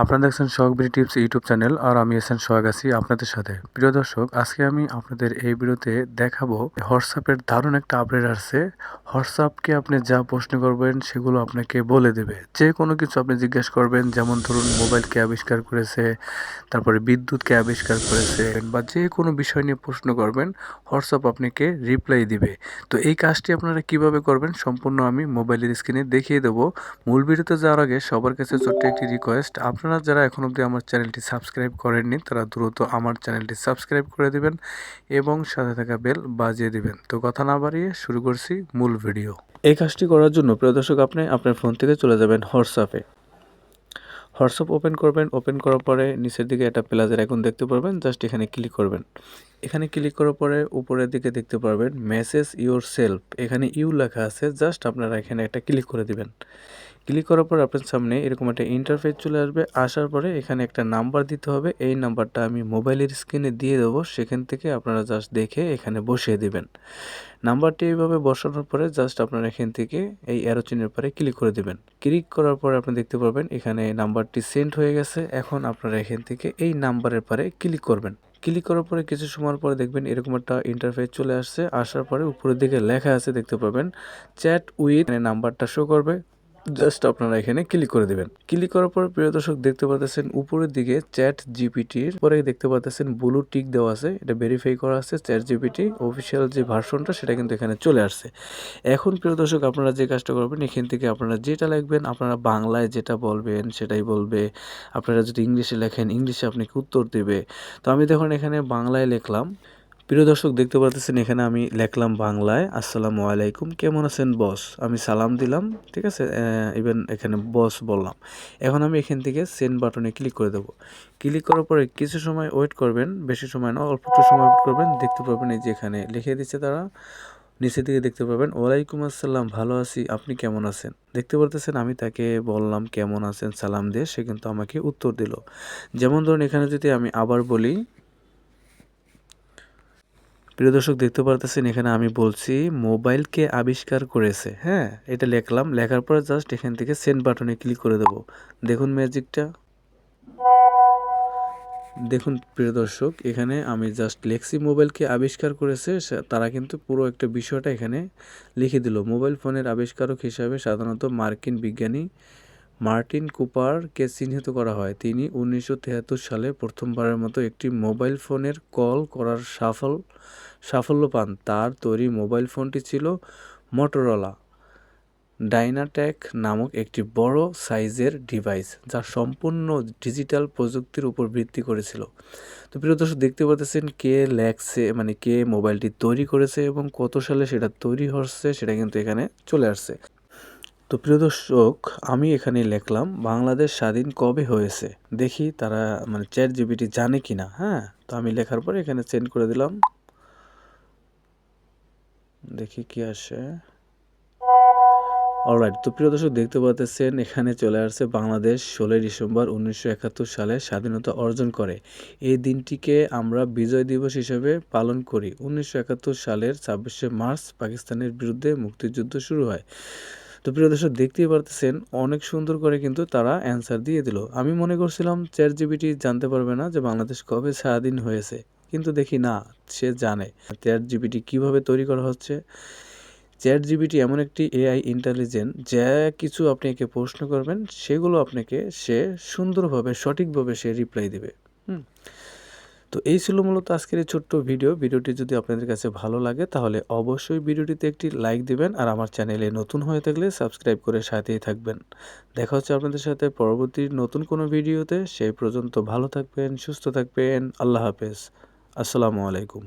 আপনারা দেখছেন Sohag BD tips YouTube channel আর আমি এসেন সোহাগ আছি আপনাদের সাথে। প্রিয় দর্শক, আজকে আমি আপনাদের এই ভিডিওতে দেখাবো হোয়াটসঅ্যাপের দারুণ একটা আপডেট আসছে। হোয়াটসঅ্যাপকে আপনি যা প্রশ্ন করবেন সেগুলো আপনাকে বলে দেবে। যে কোনো কিছু আপনি জিজ্ঞেস করবেন, যেমন ধরুন মোবাইল কে আবিষ্কার করেছে তারপরে বিদ্যুৎ কে আবিষ্কার করেছে। বা যে কোনো বিষয় নিয়ে প্রশ্ন করবেন, হোয়াটসঅ্যাপ আপনাকে রিপ্লাই দিবে। তো এই কাজটি আপনারা কীভাবে করবেন সম্পূর্ণ আমি মোবাইলের স্ক্রিনে দেখিয়ে দেবো। মূল ভিডিওতে যাওয়ার আগে সবার কাছে ছোট্ট একটি রিকোয়েস্ট আপনারা যারা এখন অবধি আমার চ্যানেলটি সাবস্ক্রাইব করেননি, তারা দ্রুত আমার চ্যানেলটি সাবস্ক্রাইব করে দিবেন এবং সাথে থাকা বেল বাজিয়ে দিবেন। তো কথা না বাড়িয়ে শুরু করছি মূল ভিডিও। এই কাজটি করার জন্য প্রিয় দর্শক, আপনি আপনার ফোন থেকে চলে যাবেন হোয়াটসঅ্যাপে। হোয়াটসঅ্যাপ ওপেন করবেন, ওপেন করার পরে নিচের দিকে একটা প্লাজের এখন দেখতে পারবেন, জাস্ট এখানে ক্লিক করবেন। এখানে ক্লিক করার পরে উপরের দিকে দেখতে পারবেন, মেসেজ ইউর সেলফ এখানে ইউ লেখা আছে, জাস্ট আপনারা এখানে একটা ক্লিক করে দিবেন। ক্লিক করার পর আপনার সামনে এরকম একটা ইন্টারফেস চলে আসবে। আসার পরে এখানে একটা নাম্বার দিতে হবে। এই নাম্বারটা আমি মোবাইলের স্ক্রিনে দিয়ে দেবো। সেখান থেকে আপনারা জাস্ট দেখে এখানে বসিয়ে দিবেন। নাম্বারটি এইভাবে বসানোর পরে জাস্ট আপনারা এখান থেকে এই অ্যারো চিনের পরে ক্লিক করে দেবেন। ক্লিক করার পরে আপনি দেখতে পারবেন এখানে নাম্বারটি সেন্ড হয়ে গেছে। এখন আপনারা এখান থেকে এই নাম্বারের পরে ক্লিক করবেন। ক্লিক করার পরে কিছু সময়ের পরে দেখবেন এরকম একটা ইন্টারফেস চলে আসছে। আসার পরে উপরের দিকে লেখা আছে, দেখতে পাবেন। চ্যাট উইথ নাম্বারটা শো করবে। জাস্ট আপনারা এখানে ক্লিক করে দেবেন। ক্লিক করার পর প্রিয় দর্শক, দেখতে পাচ্ছেন উপরের দিকে চ্যাট জিপিটির পরে দেখতে পাচ্ছেন ব্লু টিক দেওয়া আছে, এটা ভেরিফাই করা আছে চ্যাট জিপিটি অফিসিয়াল যে ভার্সনটা সেটা কিন্তু এখানে চলে আসছে। এখন প্রিয় দর্শক, আপনারা যে কাজটা করবেন, এখান থেকে আপনারা যেটা লিখবেন, আপনারা বাংলায় যেটা বলবেন, সেটাই বলবে। আপনারা যদি ইংলিশে লেখেন, ইংলিশে আপনাকে উত্তর দেবে। তো আমি দেখুন এখানে বাংলায় লিখলাম। প্রিয় দর্শক, দেখতে পাচ্ছেন এখানে আমি লেখলাম বাংলায়, আসসালামু আলাইকুম, কেমন আছেন বস? আমি সালাম দিলাম, ঠিক আছে? ইভেন এখানে বস বললাম। এখন আমি এখান থেকে সেন্ড বাটনে ক্লিক করে দেবো। ক্লিক করার পরে কিছু সময় ওয়েট করবেন, বেশি সময় না, অল্প একটু সময় ওয়েট করবেন, দেখতে পাবেন এই যে এখানে লিখে দিচ্ছে তারা। নিচের দিকে দেখতে পাবেন ওয়ালাইকুম আসসালাম, ভালো আছি, আপনি কেমন আছেন? দেখতে পারতেছেন, আমি তাকে বললাম, কেমন আছেন? সালাম দিয়ে সে কিন্তু আমাকে উত্তর দিল। যেমন ধরুন, এখানে যদি আমি আবার বলি প্রিয় দর্শক, দেখতে পারতেছেন, এখানে আমি বলছি, মোবাইলকে আবিষ্কার করেছে। হ্যাঁ এটা লেখলাম, লেখার পর জাস্ট এখান থেকে সেন্ড বাটনে ক্লিক করে দেব। দেখুন ম্যাজিকটা। দেখুন প্রিয় দর্শক, এখানে আমি জাস্ট লেক্সি মোবাইলকে আবিষ্কার করেছে তারা কিন্তু পুরো একটা বিষয়টা এখানে লিখে দিল। মোবাইল ফোনের আবিষ্কারক হিসাবে সাধারণত মার্কিন বিজ্ঞানী মার্টিন কুপারকে চিহ্নিত করা হয়। তিনি উনিশশো সালে প্রথমবারের মতো একটি মোবাইল ফোনের কল করার সাফল, সাফল্য পান। তার তৈরি মোবাইল ফোনটি ছিল মটোরোলা ডাইনাটেক নামক একটি বড় সাইজের ডিভাইস যা সম্পূর্ণ ডিজিটাল প্রযুক্তির উপর ভিত্তি করেছিল। তো প্রিয় দর্শক, দেখতে পাচ্ছেন কে ল্যাক্সে মানে কে মোবাইলটি তৈরি করেছে এবং কত সালে সেটা তৈরি হচ্ছে সেটা কিন্তু এখানে চলে আসছে। তো প্রিয় দর্শক, আমি এখানে লিখলাম বাংলাদেশ স্বাধীন কবে হয়েছে? দেখি তারা মানে চ্যাট জিবিটি জানে কি না হ্যাঁ? তো আমি লেখার পরে এখানে সেন্ড করে দিলাম। দেখি কি আসে। অলরাইট তো প্রিয় দর্শক, দেখতে পাচ্ছেন, এখানে চলে আসছে বাংলাদেশ ষোলোই ডিসেম্বর উনিশশো একাত্তর সালে স্বাধীনতা অর্জন করে। এই দিনটিকে আমরা বিজয় দিবস হিসেবে পালন করি। উনিশশো একাত্তর সালের ছাব্বিশে মার্চ পাকিস্তানের বিরুদ্ধে মুক্তিযুদ্ধ শুরু হয়। তো প্রিয় দর্শক, দেখতেই পারতেছেন, অনেক সুন্দর করে কিন্তু তারা অ্যান্সার দিয়ে দিল। আমি মনে করছিলাম চ্যাট জিবিটি জানতে পারবে না যে বাংলাদেশ কবে স্বাধীন হয়েছে। কিন্তু দেখি না, সে জানে। চ্যাট জিবিটি কীভাবে তৈরি করা হচ্ছে? চ্যাট জিবিটি এমন একটি এআই ইন্টেলিজেন্ট যা কিছু আপনি একে প্রশ্ন করবেন, সেগুলো আপনাকে সে সুন্দরভাবে, সঠিকভাবে সে রিপ্লাই দেবে। হুম। তো এই ছিল মূলত আজকের এই ছোট্ট ভিডিও। ভিডিওটি যদি আপনাদের কাছে ভালো লাগে, তাহলে অবশ্যই ভিডিওটিতে একটি লাইক দিবেন আর আমার চ্যানেলে নতুন হয়ে থাকলে সাবস্ক্রাইব করে সাথেই থাকবেন। দেখা হচ্ছে আপনাদের সাথে পরবর্তী নতুন কোনো ভিডিওতে। সেই পর্যন্ত ভালো থাকবেন, সুস্থ থাকবেন। আল্লাহ হাফেজ। আসসালামু আলাইকুম।